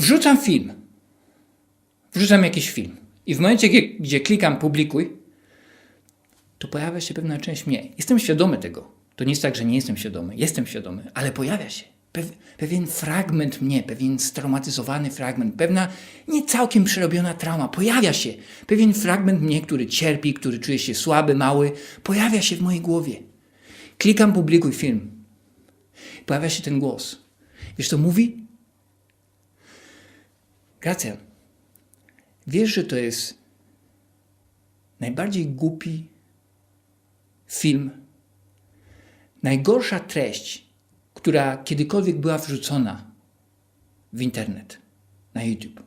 wrzucam film. Wrzucam jakiś film. I w momencie, gdzie, klikam publikuj, to pojawia się pewna część mnie. Jestem świadomy tego. To nie jest tak, że nie jestem świadomy. Jestem świadomy, ale pojawia się pew, pewien fragment mnie, pewien straumatyzowany fragment, pewna nie całkiem przerobiona trauma. Pojawia się pewien fragment mnie, który cierpi, który czuje się słaby, mały. Pojawia się w mojej głowie. Klikam publikuj film. Pojawia się ten głos. Wiesz, co mówi? Gracjan, wiesz, że to jest najbardziej głupi film, najgorsza treść, która kiedykolwiek była wrzucona w internet, na YouTube.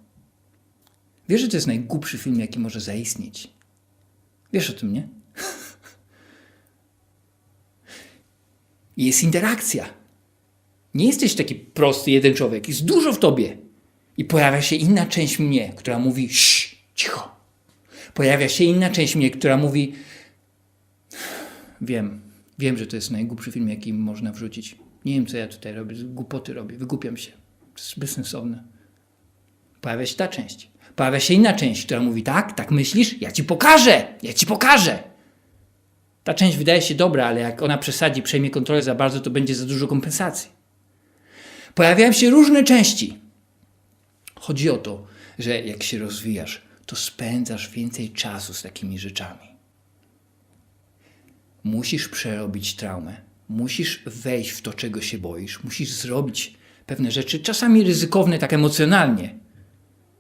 Wiesz, że to jest najgłupszy film, jaki może zaistnieć. Wiesz o tym, nie? Jest interakcja. Nie jesteś taki prosty jeden człowiek, jest dużo w tobie. I pojawia się inna część mnie, która mówi: Sz, cicho. Pojawia się inna część mnie, która mówi: Wiem, wiem, że to jest najgłupszy film, jaki można wrzucić. Nie wiem, co ja tutaj robię, głupoty robię, wygłupiam się. To jest bezsensowne. Pojawia się ta część. Pojawia się inna część, która mówi: Tak, tak myślisz? Ja ci pokażę, ja ci pokażę. Ta część wydaje się dobra, ale jak ona przesadzi, przejmie kontrolę za bardzo, to będzie za dużo kompensacji. Pojawiają się różne części. Chodzi o to, że jak się rozwijasz, to spędzasz więcej czasu z takimi rzeczami. Musisz przerobić traumę, musisz wejść w to, czego się boisz, musisz zrobić pewne rzeczy, czasami ryzykowne, tak emocjonalnie,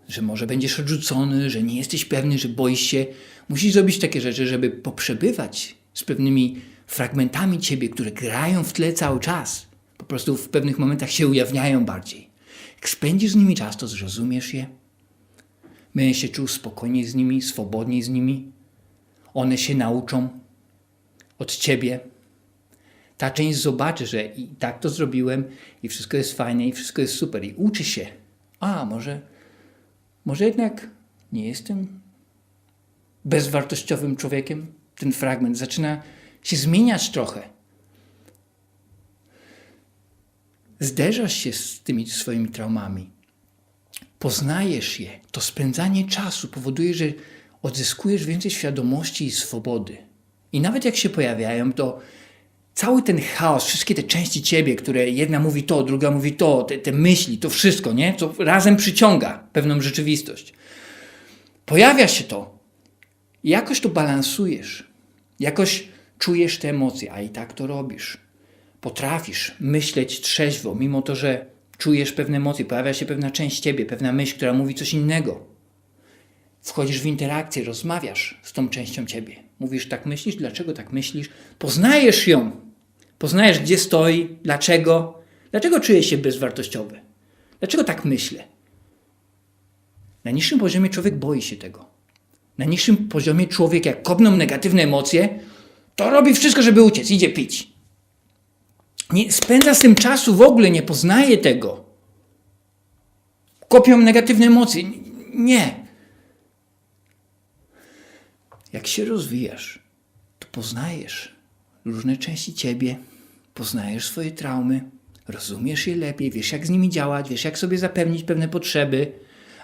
że może będziesz odrzucony, że nie jesteś pewny, że boisz się. Musisz zrobić takie rzeczy, żeby poprzebywać z pewnymi fragmentami ciebie, które grają w tle cały czas. Po prostu w pewnych momentach się ujawniają bardziej. Jak spędzisz z nimi czas, to zrozumiesz je. Będziesz się czuł spokojniej z nimi, swobodniej z nimi. One się nauczą od ciebie. Ta część zobaczy, że i tak to zrobiłem, i wszystko jest fajne, i wszystko jest super, i uczy się. A, może, może jednak nie jestem bezwartościowym człowiekiem? Ten fragment zaczyna się zmieniać trochę. Zderzasz się z tymi swoimi traumami, poznajesz je. To spędzanie czasu powoduje, że odzyskujesz więcej świadomości i swobody. I nawet jak się pojawiają, to cały ten chaos, wszystkie te części ciebie, które jedna mówi to, druga mówi to, te, te myśli, to wszystko, nie? To razem przyciąga pewną rzeczywistość. Pojawia się to. Jakoś to balansujesz. Jakoś czujesz te emocje, a i tak to robisz. Potrafisz myśleć trzeźwo, mimo to, że czujesz pewne emocje, pojawia się pewna część ciebie, pewna myśl, która mówi coś innego. Wchodzisz w interakcję, rozmawiasz z tą częścią ciebie. Mówisz, tak myślisz, dlaczego tak myślisz? Poznajesz ją. Poznajesz, gdzie stoi, dlaczego. Dlaczego czuję się bezwartościowy? Dlaczego tak myślę? Na niższym poziomie człowiek boi się tego. Na niższym poziomie człowiek, jak kopną negatywne emocje, to robi wszystko, żeby uciec, idzie pić. Nie spędza z tym czasu w ogóle, nie poznaje tego. Kopią negatywne emocje. Nie. Jak się rozwijasz, to poznajesz różne części ciebie, poznajesz swoje traumy, rozumiesz je lepiej, wiesz jak z nimi działać, wiesz jak sobie zapewnić pewne potrzeby.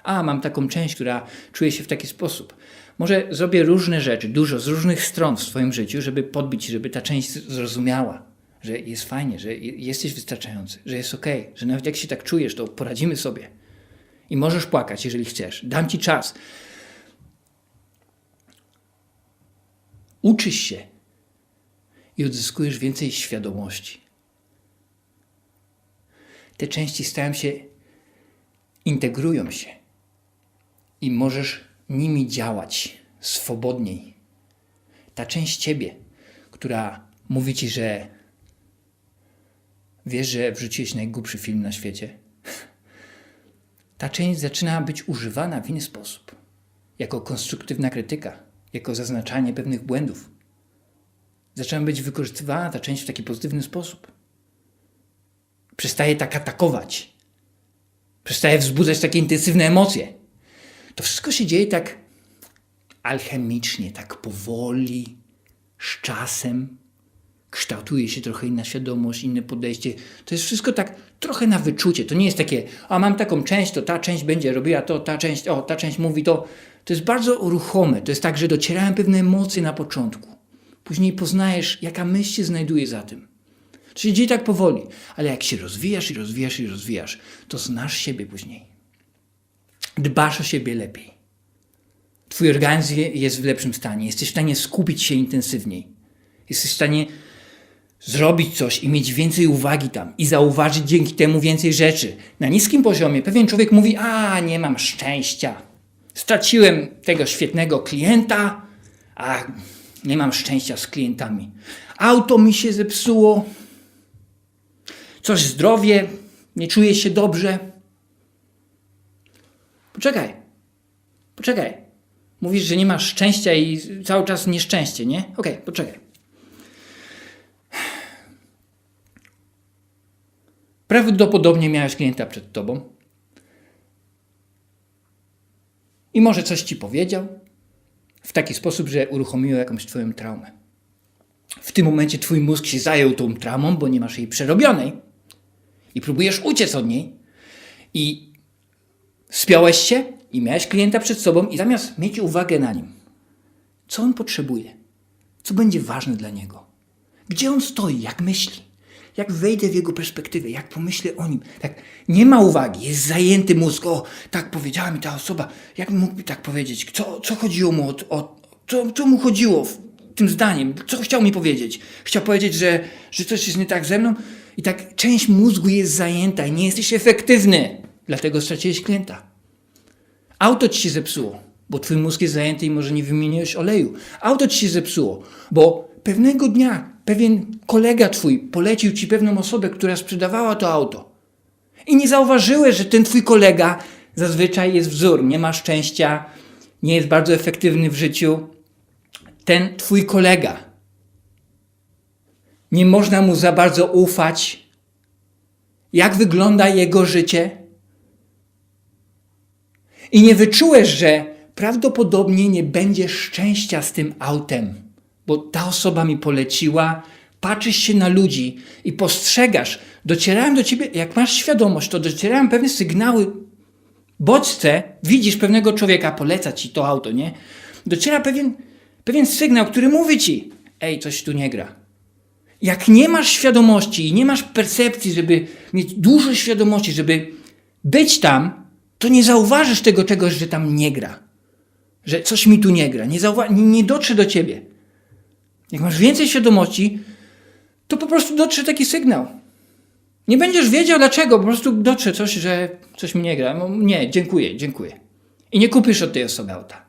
A, mam taką część, która czuje się w taki sposób. Może zrobię różne rzeczy, dużo, z różnych stron w swoim życiu, żeby podbić, żeby ta część zrozumiała, że jest fajnie, że jesteś wystarczający, że jest ok, że nawet jak się tak czujesz, to poradzimy sobie. I możesz płakać, jeżeli chcesz. Dam ci czas. Uczysz się i odzyskujesz więcej świadomości. Te części stają się, integrują się i możesz nimi działać swobodniej. Ta część ciebie, która mówi ci, że wiesz, że wrzuciłeś najgłupszy film na świecie, ta część zaczyna być używana w inny sposób, jako konstruktywna krytyka, jako zaznaczanie pewnych błędów. Zaczyna być wykorzystywana ta część w taki pozytywny sposób. Przestaje tak atakować. Przestaje wzbudzać takie intensywne emocje. To wszystko się dzieje tak alchemicznie, tak powoli, z czasem. Kształtuje się trochę inna świadomość, inne podejście. To jest wszystko tak trochę na wyczucie. To nie jest takie, a mam taką część, to ta część będzie robiła to, ta część, o, ta część mówi to. To jest bardzo ruchome. To jest tak, że docierają pewne emocje na początku. Później poznajesz, jaka myśl się znajduje za tym. To się dzieje tak powoli, ale jak się rozwijasz i rozwijasz i rozwijasz, to znasz siebie później. Dbasz o siebie lepiej. Twój organizm jest w lepszym stanie. Jesteś w stanie skupić się intensywniej. Jesteś w stanie zrobić coś i mieć więcej uwagi tam i zauważyć dzięki temu więcej rzeczy. Na niskim poziomie pewien człowiek mówi: A, nie mam szczęścia. Straciłem tego świetnego klienta, a nie mam szczęścia z klientami. Auto mi się zepsuło, coś zdrowie, nie czuję się dobrze. Poczekaj, poczekaj. Mówisz, że nie masz szczęścia i cały czas nieszczęście, nie? Okej, poczekaj. Prawdopodobnie miałeś klienta przed tobą. I może coś ci powiedział w taki sposób, że uruchomiło jakąś twoją traumę. W tym momencie twój mózg się zajął tą traumą, bo nie masz jej przerobionej. I próbujesz uciec od niej. I spiąłeś się i miałeś klienta przed sobą i zamiast mieć uwagę na nim, co on potrzebuje, co będzie ważne dla niego, gdzie on stoi, jak myśli, jak wejdę w jego perspektywę, jak pomyślę o nim. Tak, nie ma uwagi, jest zajęty mózg. O, tak powiedziała mi ta osoba. Jak mógłby tak powiedzieć? Co, co chodziło mu o, o co, co mu chodziło w tym zdaniem? Co chciał mi powiedzieć? Chciał powiedzieć, że, że coś jest nie tak ze mną? I tak część mózgu jest zajęta i nie jesteś efektywny. Dlatego straciłeś klienta. Auto ci się zepsuło, bo twój mózg jest zajęty i może nie wymieniłeś oleju. Auto ci się zepsuło, bo pewnego dnia pewien kolega twój polecił ci pewną osobę, która sprzedawała to auto. I nie zauważyłeś, że ten twój kolega zazwyczaj jest wzór, nie ma szczęścia, nie jest bardzo efektywny w życiu. Ten twój kolega. Nie można mu za bardzo ufać. Jak wygląda jego życie? I nie wyczułeś, że prawdopodobnie nie będzie szczęścia z tym autem, bo ta osoba mi poleciła, patrzysz się na ludzi i postrzegasz, docierają do ciebie, jak masz świadomość, to docierają pewne sygnały, bodźce, widzisz pewnego człowieka, poleca ci to auto, nie? Dociera pewien, pewien sygnał, który mówi ci, ej, coś tu nie gra. Jak nie masz świadomości i nie masz percepcji, żeby mieć dużo świadomości, żeby być tam, to nie zauważysz tego czegoś, że tam nie gra. Że coś mi tu nie gra. Nie, zauwa- nie, dotrze do ciebie. Jak masz więcej świadomości, to po prostu dotrze taki sygnał. Nie będziesz wiedział dlaczego, po prostu dotrze coś, że coś mi nie gra. No, nie, dziękuję, dziękuję. I nie kupisz od tej osoby auta.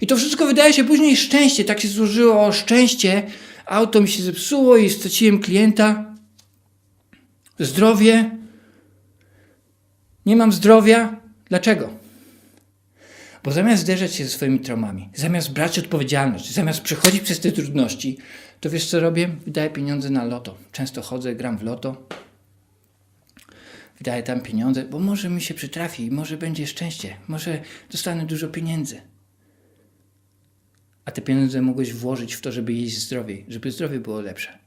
I to wszystko wydaje się później szczęście. Tak się złożyło szczęście. Auto mi się zepsuło i straciłem klienta. Zdrowie. Nie mam zdrowia. Dlaczego? Bo zamiast zderzać się ze swoimi traumami, zamiast brać odpowiedzialność, zamiast przechodzić przez te trudności, to wiesz co robię? Wydaję pieniądze na loto. Często chodzę, gram w loto. Wydaję tam pieniądze, bo może mi się przytrafi, może będzie szczęście, może dostanę dużo pieniędzy. A te pieniądze mogłeś włożyć w to, żeby jeść zdrowiej, żeby zdrowie było lepsze.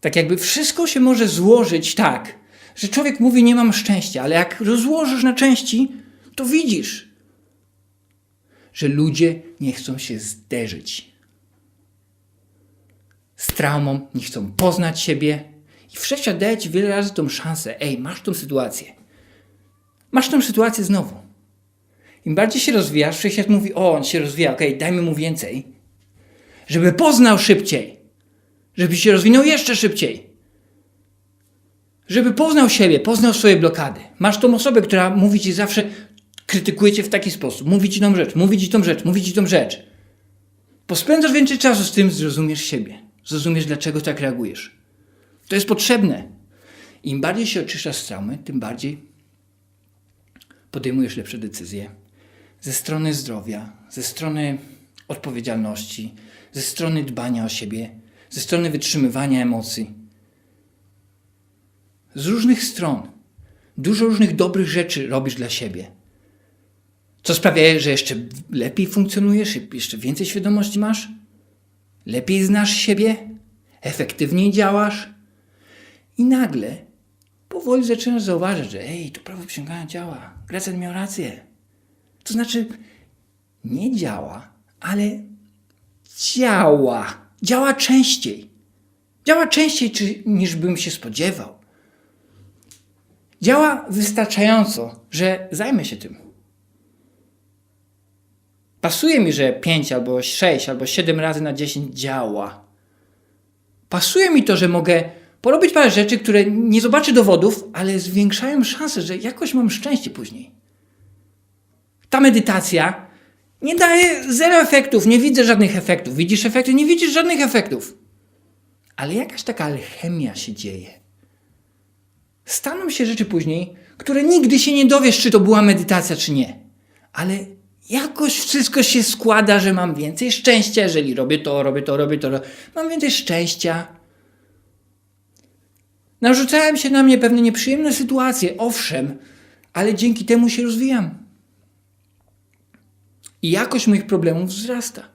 Tak jakby wszystko się może złożyć tak, że człowiek mówi nie mam szczęścia, ale jak rozłożysz na części, to widzisz, że ludzie nie chcą się zderzyć z traumą, nie chcą poznać siebie. I wszechświat daje ci wiele razy tą szansę. Ej, masz tą sytuację. Masz tą sytuację znowu. Im bardziej się rozwijasz, wszechświat mówi, o, on się rozwija, okej, dajmy mu więcej. Żeby poznał szybciej. Żeby się rozwinął jeszcze szybciej. Żeby poznał siebie, poznał swoje blokady. Masz tą osobę, która mówi ci zawsze, krytykuje cię w taki sposób. Mówi ci tą rzecz, mówi ci tą rzecz, mówi ci tą rzecz. Pospędzasz więcej czasu z tym, zrozumiesz siebie. Zrozumiesz, dlaczego tak reagujesz. To jest potrzebne. Im bardziej się oczyszczasz z traumy, tym bardziej podejmujesz lepsze decyzje. Ze strony zdrowia, ze strony odpowiedzialności, ze strony dbania o siebie, ze strony wytrzymywania emocji. Z różnych stron. Dużo różnych dobrych rzeczy robisz dla siebie. Co sprawia, że jeszcze lepiej funkcjonujesz, jeszcze więcej świadomości masz? Lepiej znasz siebie? efektywniej działasz i nagle powoli zaczynasz zauważyć, że ej, to prawo przyciągania działa. Grecen miał rację. To znaczy, nie działa, ale działa. Działa częściej. Działa częściej niż bym się spodziewał. Działa wystarczająco, że zajmę się tym. Pasuje mi, że 5 albo 6 albo 7 razy na 10 działa. Pasuje mi to, że mogę porobić parę rzeczy, które nie zobaczę dowodów, ale zwiększają szanse, że jakoś mam szczęście później. Ta medytacja nie daje zero efektów, nie widzę żadnych efektów. Widzisz efekty? Nie widzisz żadnych efektów. Ale jakaś taka alchemia się dzieje. Staną się rzeczy później, które nigdy się nie dowiesz, czy to była medytacja, czy nie. Ale jakoś wszystko się składa, że mam więcej szczęścia, jeżeli robię to, robię to, robię to. Mam więcej szczęścia. Narzucałem się na mnie pewne nieprzyjemne sytuacje, owszem, ale dzięki temu się rozwijam. I jakość moich problemów wzrasta.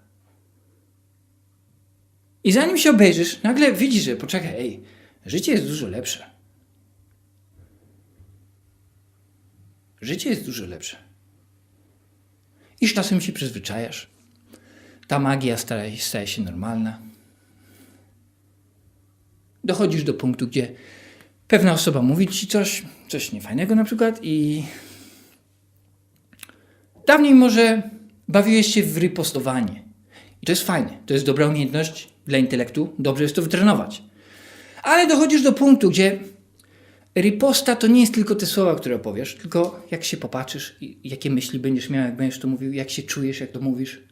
I zanim się obejrzysz, nagle widzisz, że poczekaj, ej, życie jest dużo lepsze. Życie jest dużo lepsze. I z czasem się przyzwyczajasz. Ta magia staje, się normalna. Dochodzisz do punktu, gdzie pewna osoba mówi ci coś, coś niefajnego na przykład i dawniej może bawiłeś się w ripostowanie. I to jest fajne, to jest dobra umiejętność dla intelektu, dobrze jest to wytrenować. Ale dochodzisz do punktu, gdzie riposta to nie jest tylko te słowa, które opowiesz, tylko jak się popatrzysz, i jakie myśli będziesz miał, jak będziesz to mówił, jak się czujesz, jak to mówisz.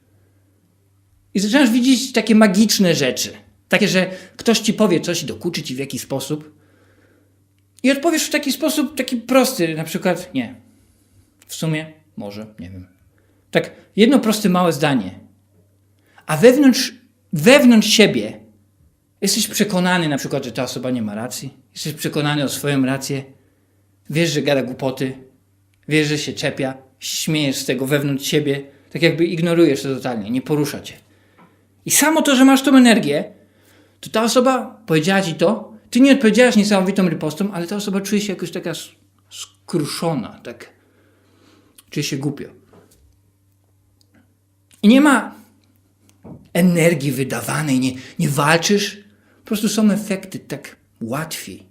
I zaczynasz widzieć takie magiczne rzeczy. Takie, że ktoś ci powie coś i dokuczy ci w jakiś sposób. I odpowiesz w taki sposób, taki prosty, na przykład nie. W sumie, może, nie wiem. Tak, jedno proste, małe zdanie. A wewnątrz, wewnątrz siebie jesteś przekonany na przykład, że ta osoba nie ma racji. Jesteś przekonany o swoją rację. Wiesz, że gada głupoty. Wiesz, że się czepia. Śmiejesz z tego wewnątrz siebie. Tak jakby ignorujesz to totalnie. Nie porusza cię. I samo to, że masz tą energię, to ta osoba powiedziała ci to, ty nie odpowiedziałaś niesamowitą ripostą, ale ta osoba czuje się jakoś taka skruszona, tak czuje się głupio. I nie ma energii wydawanej, nie, nie walczysz, po prostu są efekty tak łatwiej.